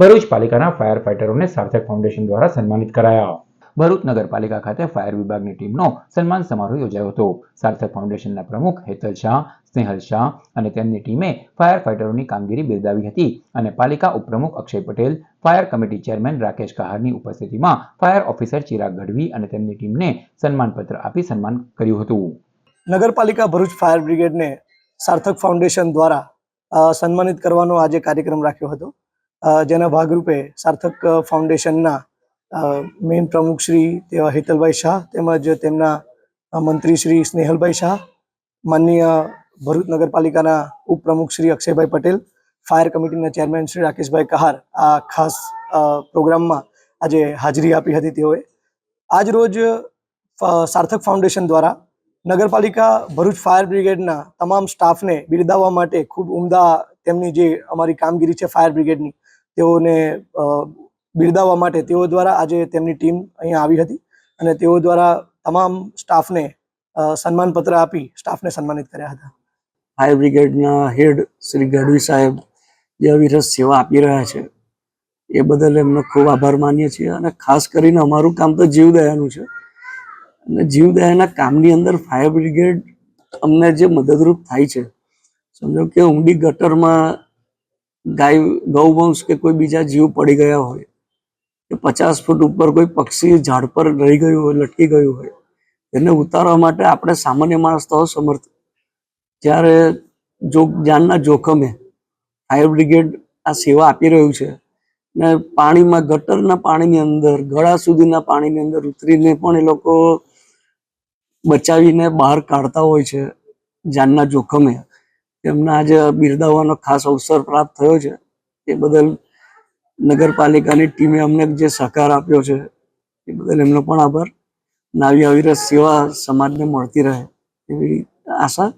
ભરૂચ પાલિકાના ફાયર ફાઇટરોને સાર્થક ફાઉન્ડેશન દ્વારા સન્માનિત કરાયા. ભરૂચ નગરપાલિકા ખાતે ફાયર વિભાગની ટીમનો સન્માન સમારોહ યોજાયો હતો. સાર્થક ફાઉન્ડેશનના પ્રમુખ હેતલ શાહ, સ્નેહલ શાહ અને તેમની ટીમે ફાયર ફાઇટરોની કામગીરી બિરદાવી હતી અને પાલિકા ઉપપ્રમુખ Akshay Patel, fire committee chairman Rakesh કહારની ઉપસ્થિતિમાં ફાયર ઓફિસર ચિરાગ ગઢવી અને તેમની ટીમને સન્માનપત્ર આપી સન્માન કર્યું હતું. નગરપાલિકા ભરૂચ ફાયર બ્રિગેડને સાર્થક ફાઉન્ડેશન દ્વારા સન્માનિત કરવાનો આજે કાર્યક્રમ રાખ્યો હતો. જેના ભાગરૂપે સાર્થક ફાઉન્ડેશનના મેઇન પ્રમુખ શ્રી તેવા હેતલભાઈ શાહ તેમજ તેમના મંત્રી શ્રી સ્નેહલભાઈ શાહ, માનનીય ભરૂચ નગરપાલિકાના ઉપપ્રમુખ શ્રી અક્ષયભાઈ પટેલ, ફાયર કમિટીના ચેરમેન શ્રી રાકેશભાઈ કહાર આ ખાસ પ્રોગ્રામમાં આજે હાજરી આપી હતી તેઓએ. આજ રોજ સાર્થક ફાઉન્ડેશન દ્વારા નગરપાલિકા ભરૂચ ફાયર બ્રિગેડના તમામ સ્ટાફને બિરદાવવા માટે ખૂબ ઉમદા તેમની જે અમારી કામગીરી છે ફાયર બ્રિગેડની તેઓને બિરદાવવા માટે તેઓ દ્વારા આજે તેમની ટીમ અહીંયા આવી હતી અને તેઓ દ્વારા તમામ સ્ટાફને સન્માનપત્ર આપી સ્ટાફને સન્માનિત કર્યા હતા. ફાયર બ્રિગેડના હેડ શ્રી ગઢવી સાહેબ જે અવિરત સેવા આપી રહ્યા છે, એ બદલ એમનો ખૂબ આભાર માનીએ છીએ અને ખાસ કરીને અમારું કામ તો જીવદયાનું છે. અને જીવદયાના કામની અંદર ફાયર બ્રિગેડ અમને જે મદદરૂપ થાય છે, સમજો કે ઊંડી ગટરમાં ગાય ગૌવંશ કે કોઈ બીજા જીવ પડી ગયા હોય, કે પચાસ ફૂટ ઉપર કોઈ પક્ષી ઝાડ પર રહી ગયું હોય, લટકી ગયું હોય, એને ઉતારવા માટે આપણે સામાન્ય માણસ તો સમર્થ જ્યારે જો જાનના જોખમે ફાયર બ્રિગેડ આ સેવા આપી રહ્યું છે ને પાણીમાં, ગટરના પાણીની અંદર, ગળા સુધીના પાણીની અંદર ઉતરીને પણ એ લોકો બચાવીને બહાર કાઢતા હોય છે જાનના જોખમે. એમના આજે બિરદાવવાનો ખાસ અવસર પ્રાપ્ત થયો છે, એ બદલ નગરપાલિકાની ટીમે અમને જે સહકાર આપ્યો છે, એ બદલ એમનો પણ આભાર. નાવી આવી સેવા સમાજને મળતી રહે એવી આશા